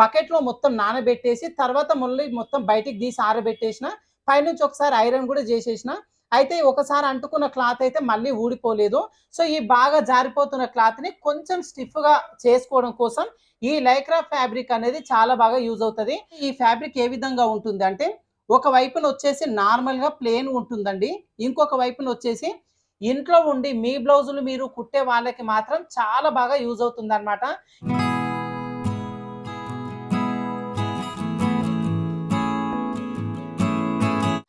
బకెట్లో మొత్తం నానబెట్టేసి తర్వాత మళ్ళీ మొత్తం బయటికి తీసి ఆరబెట్టేసిన పైనుంచి ఒకసారి ఐరన్ కూడా చేసేసిన. అయితే ఒకసారి అంటుకున్న క్లాత్ అయితే మళ్ళీ ఊడిపోలేదు. సో ఈ బాగా జారిపోతున్న క్లాత్ని కొంచెం స్టిఫ్గా చేసుకోవడం కోసం ఈ లైక్రా ఫ్యాబ్రిక్ అనేది చాలా బాగా యూజ్ అవుతుంది. ఈ ఫ్యాబ్రిక్ ఏ విధంగా ఉంటుంది అంటే ఒక వైపున వచ్చేసి నార్మల్గా ప్లేన్ ఉంటుందండి. ఇంకొక వైపున వచ్చేసి ఇంట్లో ఉండి మీ బ్లౌజులు మీరు కుట్టే వాళ్ళకి మాత్రం చాలా బాగా యూజ్ అవుతుంది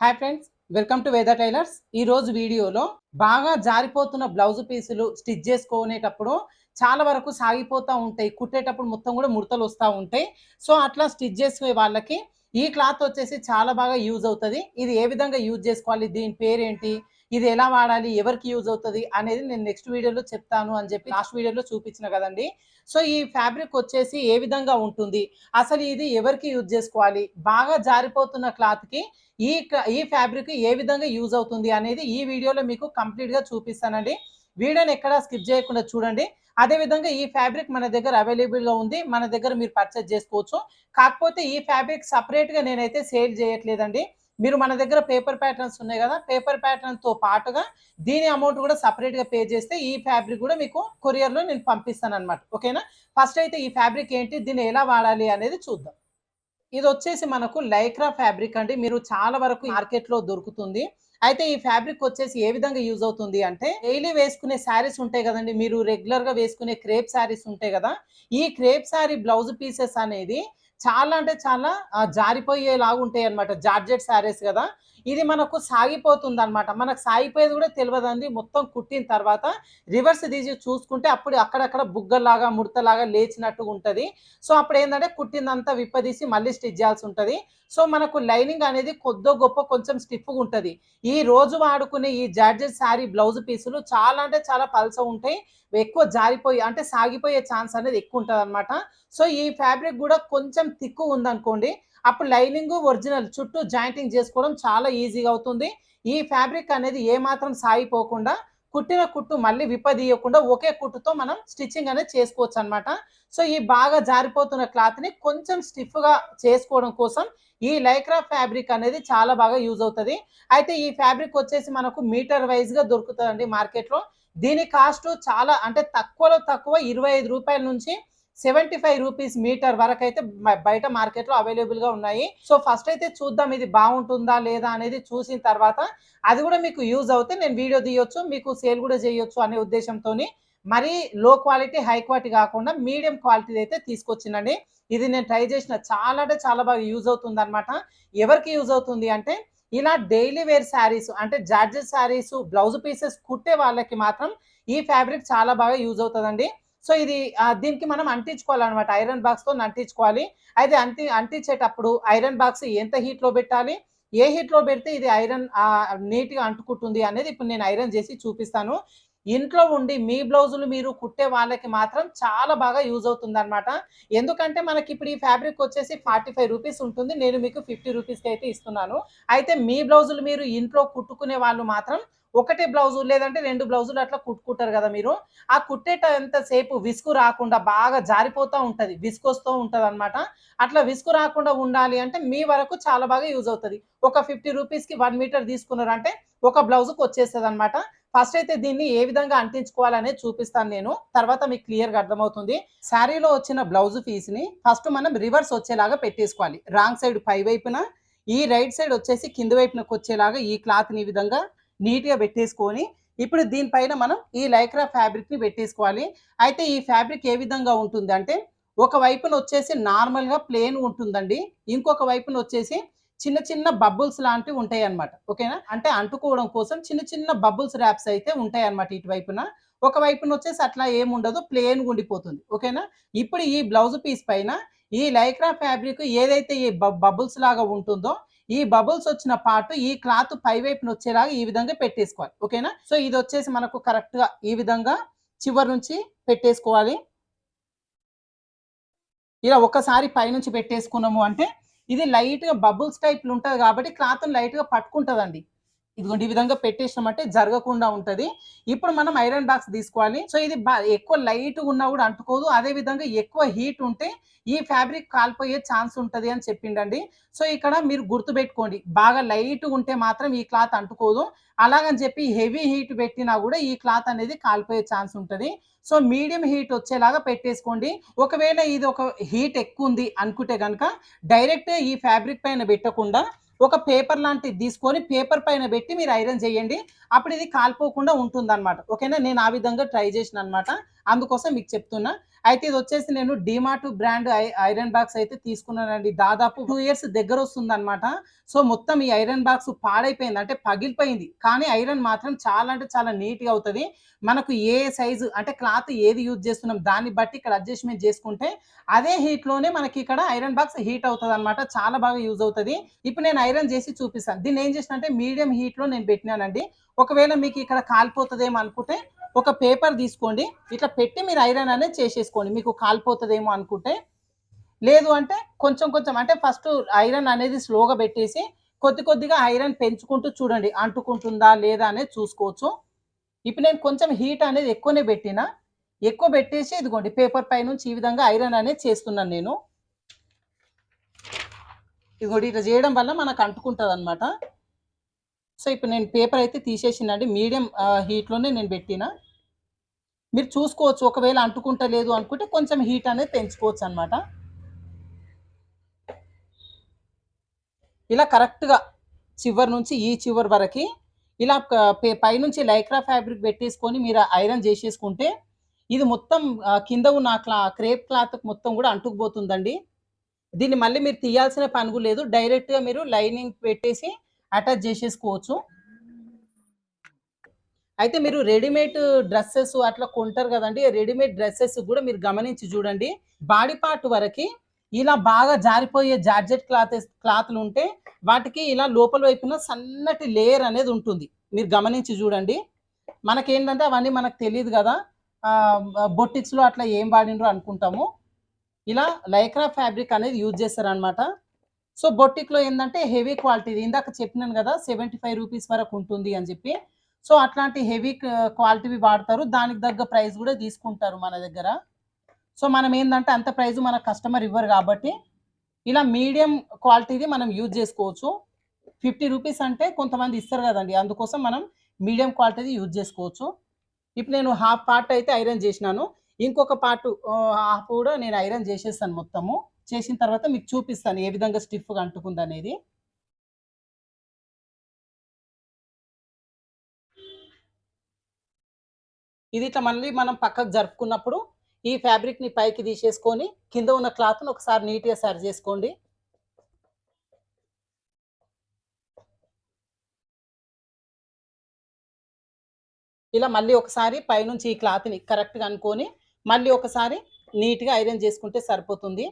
hi friends welcome to Veda tailors ఈ రోజు వీడియోలో బాగా జారిపోతున్న బ్లౌజ్ పీసులు స్టిచ్ చేసుకునేటప్పుడు చాలా వరకు సాగిపోతూ ఉంటాయి కుట్టేటప్పుడు మొత్తం కూడా ముడతలు వస్తూ ఉంటాయి. సో అట్లా స్టిచ్ చేసుకునే వాళ్ళకి ఈ క్లాత్ వచ్చేసి చాలా బాగా యూజ్ అవుతుంది. ఇది ఏ విధంగా యూజ్ చేసుకోవాలి దీని పేరేంటి? ఇది ఎలా వాడాలి? ఎవరికి యూజ్ అవుతుంది? అనేది నేను నెక్స్ట్ వీడియోలో చెప్తాను అని చెప్పి లాస్ట్ వీడియోలో చూపించిన కదండి. సో ఈ ఫ్యాబ్రిక్ వచ్చేసి ఏ విధంగా ఉంటుంది? అసలు ఇది ఎవరికి యూజ్ చేసుకోవాలి? బాగా జారిపోతున్న క్లాత్కి ఈ ఈ ఫ్యాబ్రిక్ ఏ విధంగా యూజ్ అవుతుంది అనేది ఈ వీడియోలో మీకు కంప్లీట్గా చూపిస్తానండి. వీడియోని ఎక్కడా స్కిప్ చేయకుండా చూడండి. అదేవిధంగా ఈ ఫ్యాబ్రిక్ మన దగ్గర అవైలబుల్గా ఉంది. మన దగ్గర మీరు పర్చేజ్ చేసుకోవచ్చు. కాకపోతే ఈ ఫ్యాబ్రిక్ సపరేట్గా నేనైతే సేల్ చేయట్లేదండి. మీరు మన దగ్గర పేపర్ ప్యాటర్న్స్ ఉన్నాయి కదా పేపర్తో పాటుగా దీని అమౌంట్ కూడా సపరేట్గా పే చేస్తే ఈ ఫ్యాబ్రిక్ కూడా మీకు కొరియర్లో నేను పంపిస్తాను అనమాట ఓకేనా ఫస్ట్ అయితే ఈ ఫ్యాబ్రిక్ ఏంటి దీన్ని ఎలా వాడాలి అనేది చూద్దాం. ఇది వచ్చేసి మనకు లైక్రా ఫ్యాబ్రిక్ అండి. మీరు చాలా వరకు మార్కెట్లో దొరుకుతుంది. అయితే ఈ ఫ్యాబ్రిక్ వచ్చేసి ఏ విధంగా యూజ్ అవుతుంది అంటే డైలీ వేసుకునే శారీస్ ఉంటాయి కదండి. మీరు రెగ్యులర్గా వేసుకునే క్రేప్ శారీస్ ఉంటాయి కదా. ఈ క్రేప్ శారీ బ్లౌజ్ పీసెస్ అనేది చాలా అంటే చాలా జారిపోయేలాగా ఉంటాయి అనమాట జార్జెట్ శారీస్ కదా. ఇది మనకు సాగిపోతుంది అనమాట మనకు సాగిపోయేది కూడా తెలియదండి మొత్తం కుట్టిన తర్వాత రివర్స్ తీసి చూసుకుంటే అప్పుడు అక్కడక్కడ బుగ్గలాగా ముడతలాగా లేచినట్టుగా ఉంటుంది. సో అప్పుడు ఏంటంటే కుట్టిందంతా విప్పదీసి మళ్ళీ స్టిచ్ చేయాల్సి ఉంటుంది. సో మనకు లైనింగ్ అనేది కొద్దో గొప్ప కొంచెం స్టిఫ్గా ఉంటుంది. ఈ రోజు వాడుకునే ఈ జార్జెట్ శారీ బ్లౌజ్ పీసులు చాలా అంటే చాలా పల్స ఉంటాయి. ఎక్కువ జారిపోయి అంటే సాగిపోయే ఛాన్స్ అనేది ఎక్కువ ఉంటుంది అనమాట సో ఈ ఫ్యాబ్రిక్ కూడా కొంచెం తిక్కు ఉందనుకోండి అప్పుడు లైనింగ్ ఒరిజినల్ చుట్టూ జాయింటింగ్ చేసుకోవడం చాలా ఈజీగా అవుతుంది. ఈ ఫ్యాబ్రిక్ అనేది ఏ మాత్రం సాగిపోకుండా కుట్టిన కుట్టు మళ్ళీ విప్పదీయకుండా ఒకే కుట్టుతో మనం స్టిచ్చింగ్ అనేది చేసుకోవచ్చు అనమాట సో ఈ బాగా జారిపోతున్న క్లాత్ని కొంచెం స్టిఫ్గా చేసుకోవడం కోసం ఈ లైక్రా ఫ్యాబ్రిక్ అనేది చాలా బాగా యూజ్ అవుతుంది. అయితే ఈ ఫ్యాబ్రిక్ వచ్చేసి మనకు మీటర్ వైజ్గా దొరుకుతుందండి మార్కెట్లో. దీని కాస్ట్ చాలా అంటే తక్కువలో తక్కువ ఇరవై ఐదు రూపాయల నుంచి సెవెంటీ ఫైవ్ రూపీస్ మీటర్ వరకు అయితే బయట మార్కెట్లో అవైలబుల్గా ఉన్నాయి. సో ఫస్ట్ అయితే చూద్దాం ఇది బాగుంటుందా లేదా అనేది చూసిన తర్వాత అది కూడా మీకు యూజ్ అవుతే నేను వీడియో తీయొచ్చు మీకు సేల్ కూడా చేయొచ్చు అనే ఉద్దేశంతో మరీ లో క్వాలిటీ హై క్వాలిటీ కాకుండా మీడియం క్వాలిటీ అయితే తీసుకొచ్చిందండి. ఇది నేను ట్రై చేసిన చాలా అంటే చాలా బాగా యూజ్ అవుతుంది అనమాట ఎవరికి యూజ్ అవుతుంది అంటే ఇలా డైలీ వేర్ శారీస్ అంటే జార్జెస్ శారీస్ బ్లౌజ్ పీసెస్ కుట్టే వాళ్ళకి మాత్రం ఈ ఫ్యాబ్రిక్ చాలా బాగా యూజ్ అవుతుందండి. సో ఇది దీనికి మనం అంటించుకోవాలన్నమాట. ఐరన్ బాక్స్తో అంటించుకోవాలి. అయితే అంటి అంటించేటప్పుడు ఐరన్ బాక్స్ ఎంత హీట్లో పెట్టాలి? ఏ హీట్లో పెడితే ఇది ఐరన్ నీట్గా అంటుకుంటుంది అనేది ఇప్పుడు నేను ఐరన్ చేసి చూపిస్తాను. ఇంట్లో ఉండి మీ బ్లౌజులు మీరు కుట్టే వాళ్ళకి మాత్రం చాలా బాగా యూజ్ అవుతుంది అనమాట ఎందుకంటే మనకి ఇప్పుడు ఈ ఫ్యాబ్రిక్ వచ్చేసి ఫార్టీ ఫైవ్ రూపీస్ ఉంటుంది. నేను మీకు ఫిఫ్టీ రూపీస్కి అయితే ఇస్తున్నాను. అయితే మీ బ్లౌజులు మీరు ఇంట్లో కుట్టుకునే వాళ్ళు మాత్రం ఒకటే బ్లౌజు లేదంటే రెండు బ్లౌజులు అట్లా కుట్టుకుంటారు కదా మీరు. ఆ కుట్టేటంత సేపు విసుగు రాకుండా బాగా జారిపోతూ ఉంటుంది విసుకొస్తూ ఉంటుంది అనమాట అట్లా విసుగు రాకుండా ఉండాలి అంటే మీ వరకు చాలా బాగా యూజ్ అవుతుంది. ఒక ఫిఫ్టీ రూపీస్కి వన్ మీటర్ తీసుకున్నారంటే ఒక బ్లౌజుకి వచ్చేస్తుంది అనమాట ఫస్ట్ అయితే దీన్ని ఏ విధంగా అంటించుకోవాలనేది చూపిస్తాను నేను. తర్వాత మీకు క్లియర్గా అర్థమవుతుంది. శారీలో వచ్చిన బ్లౌజ్ పీస్ని ఫస్ట్ మనం రివర్స్ వచ్చేలాగా పెట్టేసుకోవాలి. రాంగ్ సైడ్ పై వైపున ఈ రైట్ సైడ్ వచ్చేసి కింది వైపునకు వచ్చేలాగా ఈ క్లాత్ని ఈ విధంగా నీట్గా పెట్టేసుకొని ఇప్పుడు దీనిపైన మనం ఈ లైక్రా ఫ్యాబ్రిక్ని పెట్టేసుకోవాలి. అయితే ఈ ఫ్యాబ్రిక్ ఏ విధంగా ఉంటుంది అంటే ఒక వైపున వచ్చేసి నార్మల్గా ప్లేన్ ఉంటుందండి. ఇంకొక వైపున వచ్చేసి చిన్న చిన్న బబుల్స్ లాంటివి ఉంటాయి అనమాట ఓకేనా? అంటే అంటుకోవడం కోసం చిన్న చిన్న బబుల్స్ ర్యాప్స్ అయితే ఉంటాయి అనమాట ఇటువైపున ఒక వైపున వచ్చేసి అట్లా ఏముండదు ప్లేన్ ఉండిపోతుంది. ఓకేనా? ఇప్పుడు ఈ బ్లౌజ్ పీస్ పైన ఈ లైక్రా ఫ్యాబ్రిక్ ఏదైతే ఈ బబుల్స్ లాగా ఉంటుందో ఈ బబుల్స్ వచ్చిన పార్ట్ ఈ క్లాత్ పై వైపున వచ్చేలాగా ఈ విధంగా పెట్టేసుకోవాలి. ఓకేనా? సో ఇది వచ్చేసి మనకు కరెక్ట్గా ఈ విధంగా చివరి నుంచి పెట్టేసుకోవాలి. ఇలా ఒకసారి పైనుంచి పెట్టేసుకున్నాము అంటే ఇది లైట్గా బబుల్స్ టైప్ ఉంటుంది కాబట్టి క్లాత్ లైట్గా పట్టుకుంటదండి. ఇదిగోండి ఈ విధంగా పెట్టేసినామంటే జరగకుండా ఉంటుంది. ఇప్పుడు మనం ఐరన్ బాక్స్ తీసుకోవాలి. సో ఇది ఎక్కువ లైట్ ఉన్నా కూడా అంటుకోదు. అదే విధంగా ఎక్కువ హీట్ ఉంటే ఈ ఫ్యాబ్రిక్ కాలిపోయే ఛాన్స్ ఉంటది అని చెప్పిండండి. సో ఇక్కడ మీరు గుర్తుపెట్టుకోండి. బాగా లైట్ ఉంటే మాత్రం ఈ క్లాత్ అంటుకోదు. అలాగని చెప్పి హెవీ హీట్ పెట్టినా కూడా ఈ క్లాత్ అనేది కాలిపోయే ఛాన్స్ ఉంటుంది. సో మీడియం హీట్ వచ్చేలాగా పెట్టేసుకోండి. ఒకవేళ ఇది ఒక హీట్ ఎక్కువ ఉంది అనుకుంటే కనుక డైరెక్ట్ ఈ ఫ్యాబ్రిక్ పైన పెట్టకుండా ఒక పేపర్ లాంటిది తీసుకొని పేపర్ పైన పెట్టి మీరు ఐరన్ చేయండి. అప్పుడు ఇది కాలిపోకుండా ఉంటుంది అనమాట ఓకేనా? నేను ఆ విధంగా ట్రై చేసిన అనమాట అందుకోసం మీకు చెప్తున్నా. అయితే ఇది వచ్చేసి నేను డిమార్ట్ బ్రాండ్ ఐరన్ బాక్స్ అయితే తీసుకున్నానండి. దాదాపు టూ ఇయర్స్ దగ్గర వస్తుంది అనమాట సో మొత్తం ఈ ఐరన్ బాక్స్ పాడైపోయింది. అంటే పగిలిపోయింది. కానీ ఐరన్ మాత్రం చాలా అంటే చాలా నీట్గా అవుతుంది. మనకు ఏ సైజు అంటే క్లాత్ ఏది యూజ్ చేస్తున్నాం దాన్ని బట్టి ఇక్కడ అడ్జస్ట్మెంట్ చేసుకుంటే అదే హీట్లోనే మనకి ఇక్కడ ఐరన్ బాక్స్ హీట్ అవుతుంది అనమాట చాలా బాగా యూజ్ అవుతుంది. ఇప్పుడు నేను ఐరన్ చేసి చూపిస్తాను. దీన్ని ఏం చేసిన అంటే మీడియం హీట్లో నేను పెట్టినానండి. ఒకవేళ మీకు ఇక్కడ కాలిపోతుందేమో అనుకుంటే ఒక పేపర్ తీసుకోండి. ఇట్లా పెట్టి మీరు ఐరన్ అనేది చేసేసుకోండి. మీకు కాలిపోతుందేమో అనుకుంటే. లేదు అంటే కొంచెం కొంచెం అంటే ఫస్ట్ ఐరన్ అనేది స్లోగా పెట్టేసి కొద్ది కొద్దిగా ఐరన్ పెంచుకుంటూ చూడండి. అంటుకుంటుందా లేదా అనేది చూసుకోవచ్చు. ఇప్పుడు నేను కొంచెం హీట్ అనేది ఎక్కువనే పెట్టిన. ఎక్కువ పెట్టేసి ఇదిగోండి పేపర్ పై నుంచి ఈ విధంగా ఐరన్ అనేది చేస్తున్నాను నేను. ఇదిగోండి ఇట్లా చేయడం వల్ల మనకు అంటుకుంటుంది అనమాట సో ఇప్పుడు నేను పేపర్ అయితే తీసేసినండి. మీడియం హీట్లోనే నేను పెట్టిన. మీరు చూసుకోవచ్చు ఒకవేళ అంటుకుంటలేదు అనుకుంటే కొంచెం హీట్ అనేది పెంచుకోవచ్చు అనమాట ఇలా కరెక్ట్గా చివరి నుంచి ఈ చివరి వరకు ఇలా పైనుంచి లైక్రా ఫ్యాబ్రిక్ పెట్టేసుకొని మీరు ఐరన్ చేసేసుకుంటే ఇది మొత్తం కింద ఉన్న క్లా క్రేప్ క్లాత్ మొత్తం కూడా అంటుకుపోతుందండి. దీన్ని మళ్ళీ మీరు తీయాల్సిన పని లేదు డైరెక్ట్గా మీరు లైనింగ్ పెట్టేసి అటాచ్ చేసేసుకోవచ్చు. అయితే మీరు రెడీమేడ్ డ్రెస్సెస్ అట్లా కొంటారు కదండి. రెడీమేడ్ డ్రెస్సెస్ కూడా మీరు గమనించి చూడండి. బాడీ పార్ట్ వరకు ఇలా బాగా జారిపోయే జార్జెట్ క్లాత్ క్లాత్లు ఉంటే వాటికి ఇలా లోపల వైపున సన్నటి లేయర్ అనేది ఉంటుంది. మీరు గమనించి చూడండి. మనకేంటంటే అవన్నీ మనకు తెలియదు కదా. బొట్టిక్స్లో అట్లా ఏం వాడినరో అనుకుంటాము. ఇలా లైక్రా ఫ్యాబ్రిక్ అనేది యూజ్ చేస్తారనమాట సో బొట్టిక్లో ఏంటంటే హెవీ క్వాలిటీ ఇందాక చెప్పినాను కదా సెవెంటీ ఫైవ్ రూపీస్ వరకు ఉంటుంది అని చెప్పి. సో అట్లాంటి హెవీ క్వాలిటీవి వాడతారు. దానికి తగ్గ ప్రైస్ కూడా తీసుకుంటారు మన దగ్గర. సో మనం ఏంటంటే అంత ప్రైస్ మన కస్టమర్ ఇవ్వరు కాబట్టి ఇలా మీడియం క్వాలిటీది మనం యూజ్ చేసుకోవచ్చు. ఫిఫ్టీ రూపీస్ అంటే కొంతమంది ఇస్తారు కదండి. అందుకోసం మనం మీడియం క్వాలిటీది యూజ్ చేసుకోవచ్చు. ఇప్పుడు నేను హాఫ్ పార్ట్ అయితే ఐరన్ చేసినాను. ఇంకొక పార్ట్ హాఫ్ కూడా నేను ఐరన్ చేసేస్తాను మొత్తము. చేసిన తర్వాత మీకు చూపిస్తాను ఏ విధంగా స్టిఫ్గా అంటుకుంది అనేది ఇది ఇట్లా మళ్ళీ మనం పక్కకు జరుపుకున్నప్పుడు ఈ ఫ్యాబ్రిక్ని పైకి తీసేసుకొని కింద ఉన్న క్లాత్ను ఒకసారి నీట్గా సరి చేసుకోండి. ఇలా మళ్ళీ ఒకసారి పైనుంచి ఈ క్లాత్ని కరెక్ట్గా అనుకొని మళ్ళీ ఒకసారి నీట్గా ఐరన్ చేసుకుంటే సరిపోతుంది.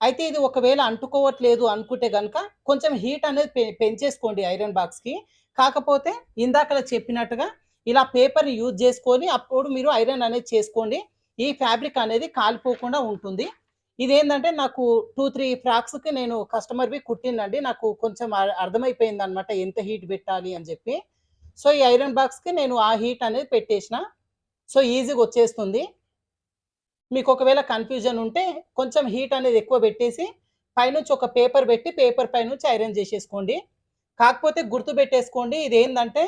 అయితే ఇది ఒకవేళ అంటుకోవట్లేదు అనుకుంటే కనుక కొంచెం హీట్ అనేది పె- పెంచేసుకోండి ఐరన్ బాక్స్కి కాకపోతే ఇందాకలా చెప్పినట్టుగా ఇలా పేపర్ని యూజ్ చేసుకొని అప్పుడు మీరు ఐరన్ అనేది చేసుకోండి. ఈ ఫ్యాబ్రిక్ అనేది కాలిపోకుండా ఉంటుంది. ఇదేంటంటే నాకు టూ త్రీ ఫ్రాక్స్కి నేను కస్టమర్వి కుట్టిందండి. నాకు కొంచెం అర్థమైపోయింది అనమాట ఎంత హీట్ పెట్టాలి అని చెప్పి. సో ఈ ఐరన్ బాక్స్కి నేను ఆ హీట్ అనేది పెట్టేసిన. సో ఈజీగా వచ్చేస్తుంది. మీకు ఒకవేళ కన్ఫ్యూజన్ ఉంటే కొంచెం హీట్ అనేది ఎక్కువ పెట్టేసి పైనుంచి ఒక పేపర్ పెట్టి పేపర్ పైనుంచి ఐరన్ చేసేసుకోండి. కాకపోతే గుర్తు పెట్టేసుకోండి. ఇది ఏంటంటే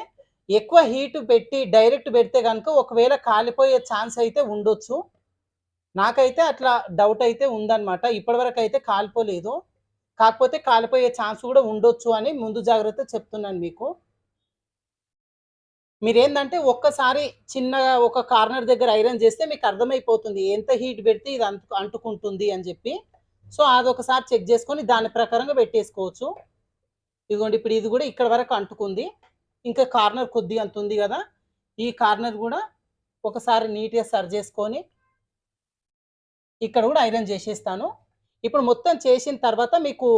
ఎక్కువ హీట్ పెట్టి డైరెక్ట్ పెడితే కనుక ఒకవేళ కాలిపోయే ఛాన్స్ అయితే ఉండొచ్చు. నాకైతే అట్లా డౌట్ అయితే ఉందన్నమాట. ఇప్పటివరకు అయితే కాలిపోలేదు. కాకపోతే కాలిపోయే ఛాన్స్ కూడా ఉండొచ్చు అని ముందు జాగ్రత్త చెప్తున్నాను మీకు. మీరేందంటే ఒక్కసారి చిన్నగా ఒక కార్నర్ దగ్గర ఐరన్ చేస్తే మీకు అర్థమైపోతుంది. ఎంత హీట్ పెడితే ఇది అంటు అంటుకుంటుంది అని చెప్పి. సో అదొకసారి చెక్ చేసుకొని దాని ప్రకారంగా పెట్టేసుకోవచ్చు. ఇదిగోండి ఇప్పుడు ఇది కూడా ఇక్కడ వరకు అంటుకుంది. ఇంకా కార్నర్ కొద్ది అంత ఉంది కదా ఈ కార్నర్ కూడా ఒకసారి నీట్గా సర్ చేసుకొని ఇక్కడ కూడా ఐరన్ చేసేస్తాను. ఇప్పుడు మొత్తం చేసిన తర్వాత మీకు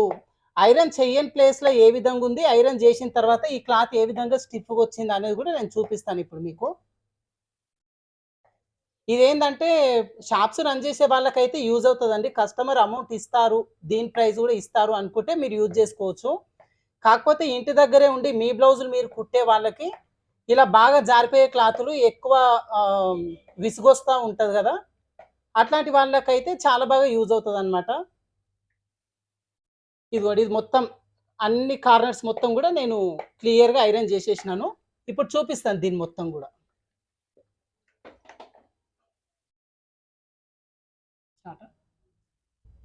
ఐరన్ చేయని ప్లేస్లో ఏ విధంగా ఉంది ఐరన్ చేసిన తర్వాత ఈ క్లాత్ ఏ విధంగా స్టిఫ్గా వచ్చింది అనేది కూడా నేను చూపిస్తాను ఇప్పుడు మీకు. ఇదేంటంటే షాప్స్ రన్ చేసే వాళ్ళకైతే యూజ్ అవుతుందండి. కస్టమర్ అమౌంట్ ఇస్తారు దీని ప్రైస్ కూడా ఇస్తారు అనుకుంటే మీరు యూజ్ చేసుకోవచ్చు. కాకపోతే ఇంటి దగ్గరే ఉండి మీ బ్లౌజులు మీరు కుట్టే వాళ్ళకి ఇలా బాగా జారిపోయే క్లాతులు ఎక్కువ విసుగొస్తూ విసుగొస్తా ఉంటుంది కదా. అట్లాంటి వాళ్ళకైతే చాలా బాగా యూజ్ అవుతుంది అనమాట ఇదిగోండి ఇది మొత్తం అన్ని కార్నర్స్ మొత్తం కూడా నేను క్లియర్గా ఐరన్ చేసేసినాను. ఇప్పుడు చూపిస్తాను దీన్ని మొత్తం కూడా.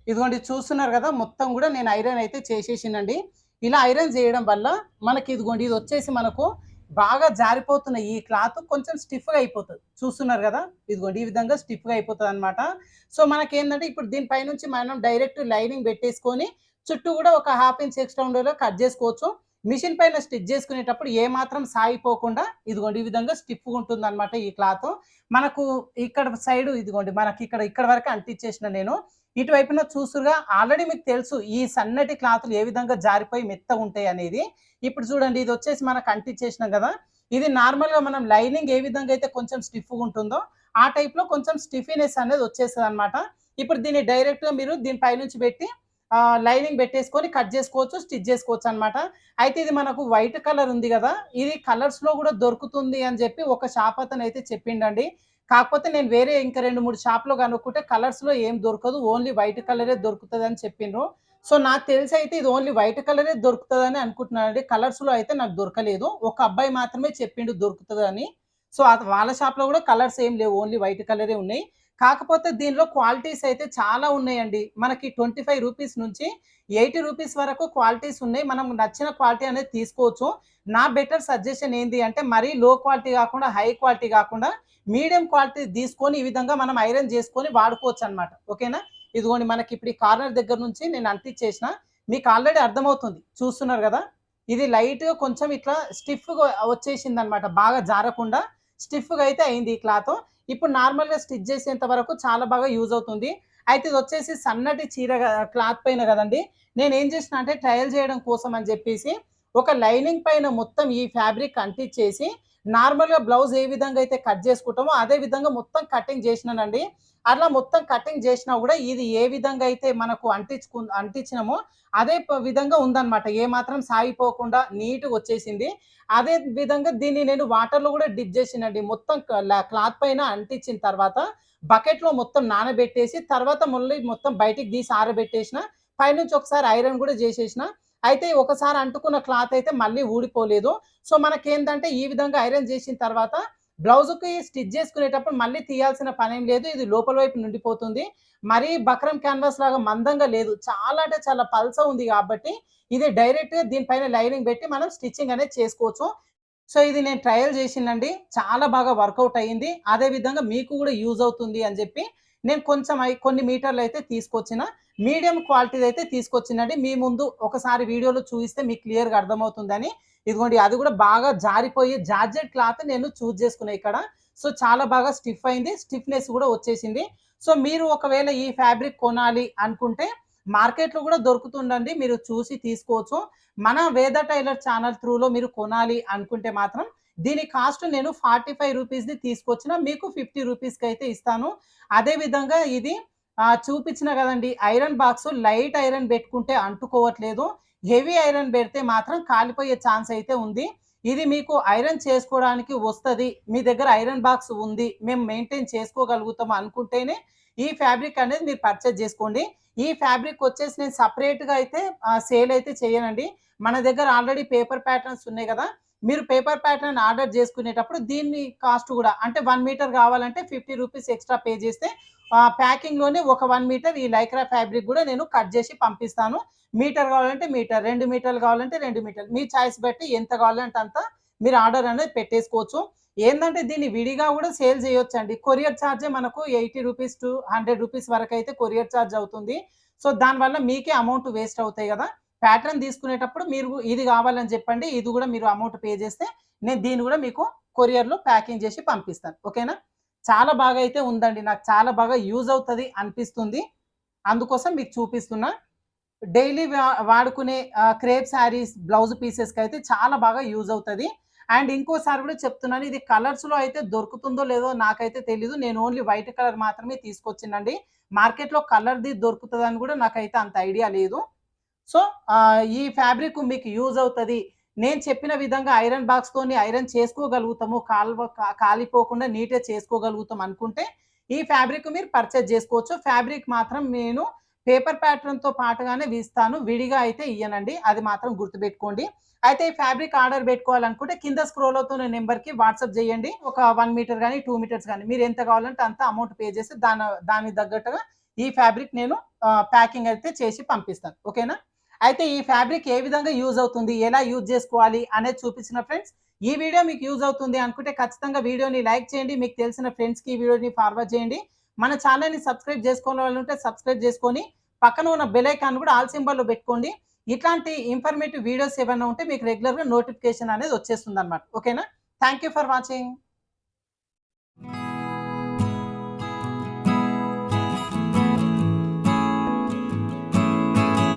ఇదిగోండి చూస్తున్నారు కదా మొత్తం కూడా నేను ఐరన్ అయితే చేసేసినండి. ఇలా ఐరన్ చేయడం వల్ల మనకి ఇదిగోండి ఇది వచ్చేసి మనకు బాగా జారిపోతున్న ఈ క్లాత్ కొంచెం స్టిఫ్గా అయిపోతుంది. చూస్తున్నారు కదా? ఇదిగోండి ఈ విధంగా స్టిఫ్గా అయిపోతుంది అనమాట సో మనకి ఏంటంటే ఇప్పుడు దీనిపై నుంచి మనం డైరెక్ట్ లైనింగ్ పెట్టేసుకొని చుట్టూ కూడా ఒక హాఫ్ ఇంచ్ ఎక్స్ట్రా ఉండేలో కట్ చేసుకోవచ్చు. మిషన్ పైన స్టిచ్ చేసుకునేటప్పుడు ఏ మాత్రం సాగిపోకుండా ఇదిగోండి ఈ విధంగా స్టిఫ్గా ఉంటుంది అనమాట ఈ క్లాత్. మనకు ఇక్కడ సైడ్ ఇదిగోండి మనకి ఇక్కడ ఇక్కడ వరకు అంటించేసిన నేను ఇటువైపున చూసురుగా ఆల్రెడీ మీకు తెలుసు ఈ సన్నటి క్లాతులు ఏ విధంగా జారిపోయి మెత్తగా ఉంటాయి అనేది. ఇప్పుడు చూడండి ఇది వచ్చేసి మనకు అంటించేసినాం కదా. ఇది నార్మల్గా మనం లైనింగ్ ఏ విధంగా అయితే కొంచెం స్టిఫ్గా ఉంటుందో ఆ టైప్లో కొంచెం స్టిఫినెస్ అనేది వచ్చేస్తుంది అనమాట ఇప్పుడు దీన్ని డైరెక్ట్గా మీరు దీని పైనుంచి పెట్టి లైనింగ్ పెట్టేసుకొని కట్ చేసుకోవచ్చు స్టిచ్ చేసుకోవచ్చు అనమాట అయితే ఇది మనకు వైట్ కలర్ ఉంది కదా. ఇది కలర్స్లో కూడా దొరుకుతుంది అని చెప్పి ఒక షాప్ అతను అయితే చెప్పిండండి. కాకపోతే నేను వేరే ఇంకా రెండు మూడు షాప్లో కనుక్కుంటే కలర్స్లో ఏం దొరకదు. ఓన్లీ వైట్ కలరే దొరుకుతుంది అని చెప్పిండ్రు సో నాకు తెలిసి అయితే ఇది ఓన్లీ వైట్ కలరే దొరుకుతుంది అని అనుకుంటున్నానండి. కలర్స్లో అయితే నాకు దొరకలేదు. ఒక అబ్బాయి మాత్రమే చెప్పిండు దొరుకుతుంది అని సో అది వాళ్ళ షాప్లో కూడా కలర్స్ ఏం లేవు. ఓన్లీ వైట్ కలరే ఉన్నాయి. కాకపోతే దీనిలో క్వాలిటీస్ అయితే చాలా ఉన్నాయండి. మనకి ట్వంటీ ఫైవ్ రూపీస్ నుంచి ఎయిటీ రూపీస్ వరకు క్వాలిటీస్ ఉన్నాయి. మనం నచ్చిన క్వాలిటీ అనేది తీసుకోవచ్చు. నా బెటర్ సజెషన్ ఏంటి అంటే మరీ లో క్వాలిటీ కాకుండా హై క్వాలిటీ కాకుండా మీడియం క్వాలిటీ తీసుకొని ఈ విధంగా మనం ఐరన్ చేసుకొని వాడుకోవచ్చు అనమాట ఓకేనా? ఇదిగోండి మనకి ఇప్పుడు ఈ కార్నర్ దగ్గర నుంచి నేను అంటించేసిన మీకు ఆల్రెడీ అర్థమవుతుంది. చూస్తున్నారు కదా? ఇది లైట్గా కొంచెం ఇట్లా స్టిఫ్గా వచ్చేసింది అనమాట బాగా జారకుండా స్టిఫ్గా అయితే అయింది ఈ క్లాత్. ఇప్పుడు నార్మల్గా స్టిచ్ చేసేంత వరకు చాలా బాగా యూజ్ అవుతుంది. అయితే ఇది వచ్చేసి సన్నటి చీర క్లాత్ పైన కదండి. నేను ఏం చేసిన అంటే ట్రయల్ చేయడం కోసం అని చెప్పేసి ఒక లైనింగ్ పైన మొత్తం ఈ ఫ్యాబ్రిక్ అంటించేసి నార్మల్గా బ్లౌజ్ ఏ విధంగా అయితే కట్ చేసుకుంటామో అదే విధంగా మొత్తం కటింగ్ చేసినానండి. అట్లా మొత్తం కటింగ్ చేసినా కూడా ఇది ఏ విధంగా అయితే మనకు అంటించుకు అంటించినామో అదే విధంగా ఉందన్నమాట. ఏ మాత్రం సాగిపోకుండా నీట్గా వచ్చేసింది. అదే విధంగా దీన్ని నేను వాటర్లో కూడా డిప్ చేసినండి. మొత్తం క్లాత్ పైన అంటించిన తర్వాత బకెట్లో మొత్తం నానబెట్టేసి తర్వాత మళ్ళీ మొత్తం బయటికి తీసి ఆరబెట్టేసిన పైనుంచి ఒకసారి ఐరన్ కూడా చేసేసిన అయితే ఒకసారి అంటుకున్న క్లాత్ అయితే మళ్ళీ ఊడిపోలేదు. సో మనకేంటంటే ఈ విధంగా ఐరన్ చేసిన తర్వాత బ్లౌజ్కి స్టిచ్ చేసుకునేటప్పుడు మళ్ళీ తీయాల్సిన పని లేదు. ఇది లోపల వైపు నిండిపోతుంది. మరీ బక్రం క్యాన్వాస్ లాగా మందంగా లేదు. చాలా అంటే చాలా పల్స ఉంది కాబట్టి ఇది డైరెక్ట్గా దీనిపైన లైనింగ్ పెట్టి మనం స్టిచ్చింగ్ అనేది చేసుకోవచ్చు. సో ఇది నేను ట్రయల్ చేసిందండి. చాలా బాగా వర్కౌట్ అయ్యింది అదే విధంగా మీకు కూడా యూజ్ అవుతుంది అని చెప్పి నేను కొంచెం కొన్ని మీటర్లు అయితే తీసుకొచ్చిన. మీడియం క్వాలిటీ అయితే తీసుకొచ్చిందండి. మీ ముందు ఒకసారి వీడియోలో చూపిస్తే మీకు క్లియర్గా అర్థమవుతుందని. ఇదిగోండి అది కూడా బాగా జారిపోయే జార్జెట్ క్లాత్ నేను చూజ్ చేసుకున్నాను ఇక్కడ. సో చాలా బాగా స్టిఫ్ అయింది. స్టిఫ్నెస్ కూడా వచ్చేసింది. సో మీరు ఒకవేళ ఈ ఫ్యాబ్రిక్ కొనాలి అనుకుంటే మార్కెట్లో కూడా దొరుకుతుందండి. మీరు చూసి తీసుకోవచ్చు. మన వేద టైలర్ ఛానల్ త్రూలో మీరు కొనాలి అనుకుంటే మాత్రం దీని కాస్ట్ నేను ఫార్టీ ఫైవ్ రూపీస్ది తీసుకొచ్చిన. మీకు ఫిఫ్టీ రూపీస్కి అయితే ఇస్తాను. అదే విధంగా ఇది చూపించిన కదండి ఐరన్ బాక్స్ లైట్ ఐరన్ పెట్టుకుంటే అంటుకోవట్లేదు. హెవీ ఐరన్ పెడితే మాత్రం కాలిపోయే ఛాన్స్ అయితే ఉంది. ఇది మీకు ఐరన్ చేసుకోవడానికి వస్తుంది. మీ దగ్గర ఐరన్ బాక్స్ ఉంది. మేము మెయింటైన్ చేసుకోగలుగుతాం అనుకుంటేనే ఈ ఫ్యాబ్రిక్ అనేది మీరు పర్చేజ్ చేసుకోండి. ఈ ఫ్యాబ్రిక్ వచ్చేసి నేను సపరేట్గా అయితే సేల్ అయితే చేయనండి. మన దగ్గర ఆల్రెడీ పేపర్ ప్యాటర్న్స్ ఉన్నాయి కదా. మీరు పేపర్ ప్యాటర్న్ ఆర్డర్ చేసుకునేటప్పుడు దీన్ని కాస్ట్ కూడా అంటే వన్ మీటర్ కావాలంటే ఫిఫ్టీ రూపీస్ ఎక్స్ట్రా పే చేస్తే ప్యాకింగ్లోనే ఒక వన్ మీటర్ ఈ లైక్రా ఫ్యాబ్రిక్ కూడా నేను కట్ చేసి పంపిస్తాను. మీటర్ కావాలంటే మీటర్ రెండు మీటర్లు కావాలంటే రెండు మీటర్లు మీ చాయిస్ బట్టి ఎంత కావాలంటే అంత మీరు ఆర్డర్ అనేది పెట్టేసుకోవచ్చు. ఏంటంటే దీన్ని విడిగా కూడా సేల్ చేయొచ్చు అండి కొరియర్ ఛార్జే మనకు eighty rupees to hundred rupees వరకు అయితే కొరియర్ ఛార్జ్ అవుతుంది. సో దానివల్ల మీకే అమౌంట్ వేస్ట్ అవుతాయి కదా. ప్యాటర్న్ తీసుకునేటప్పుడు మీరు ఇది కావాలని చెప్పండి ఇది కూడా మీరు అమౌంట్ పే చేస్తే నేను దీన్ని కూడా మీకు కొరియర్లో ప్యాకింగ్ చేసి పంపిస్తాను. ఓకేనా? చాలా బాగా అయితే ఉందండి. నాకు చాలా బాగా యూజ్ అవుతుంది అనిపిస్తుంది. అందుకోసం మీకు చూపిస్తున్నా. డైలీ వాడుకునే క్రేప్ శారీస్ బ్లౌజ్ పీసెస్కి అయితే చాలా బాగా యూజ్ అవుతుంది. అండ్ ఇంకోసారి కూడా చెప్తున్నాను ఇది కలర్స్లో అయితే దొరుకుతుందో లేదో నాకైతే తెలీదు. నేను ఓన్లీ వైట్ కలర్ మాత్రమే తీసుకొచ్చినండి మార్కెట్లో కలర్ది దొరుకుతుందని కూడా నాకైతే అంత ఐడియా లేదు. సో ఈ ఫ్యాబ్రిక్ మీకు యూజ్ అవుతుంది. నేను చెప్పిన విధంగా ఐరన్ బాక్స్తోని ఐరన్ చేసుకోగలుగుతాము కాలువ కాలిపోకుండా నీట్గా చేసుకోగలుగుతాం అనుకుంటే ఈ ఫ్యాబ్రిక్ మీరు పర్చేజ్ చేసుకోవచ్చు. ఫ్యాబ్రిక్ మాత్రం నేను పేపర్ ప్యాటర్న్తో పాటుగానే వీస్తాను. విడిగా అయితే ఇయ్యనండి. అది మాత్రం గుర్తుపెట్టుకోండి. అయితే ఈ ఫ్యాబ్రిక్ ఆర్డర్ పెట్టుకోవాలనుకుంటే కింద స్క్రోల్ అవుతున్న నెంబర్కి వాట్సాప్ చేయండి. ఒక వన్ మీటర్ కానీ టూ మీటర్స్ కానీ మీరు ఎంత కావాలంటే అంత అమౌంట్ పే చేసి దాని దానికి తగ్గట్టుగా ఈ ఫ్యాబ్రిక్ నేను ప్యాకింగ్ అయితే చేసి పంపిస్తాను. ఓకేనా? అయితే ఈ ఫ్యాబ్రిక్ ఏ విధంగా యూజ్ అవుతుంది? ఎలా యూజ్ చేసుకోవాలి? అనేది చూపించిన ఫ్రెండ్స్ ఈ వీడియో మీకు యూజ్ అవుతుంది అనుకుంటే ఖచ్చితంగా వీడియోని లైక్ చేయండి. మీకు తెలిసిన ఫ్రెండ్స్కి ఈ వీడియోని ఫార్వర్డ్ చేయండి. మన ఛానల్ని సబ్స్క్రైబ్ చేసుకోవాలంటే సబ్స్క్రైబ్ చేసుకొని పక్కన ఉన్న బెల్ ఐకాన్ కూడా ఆల్ సింబల్లో పెట్టుకోండి. ఇట్లాంటి ఇన్ఫర్మేటివ్ వీడియోస్ ఏమైనా ఉంటే మీకు రెగ్యులర్గా నోటిఫికేషన్ అనేది వచ్చేస్తుంది అనమాట ఓకేనా థ్యాంక్ యూ ఫర్ వాచింగ్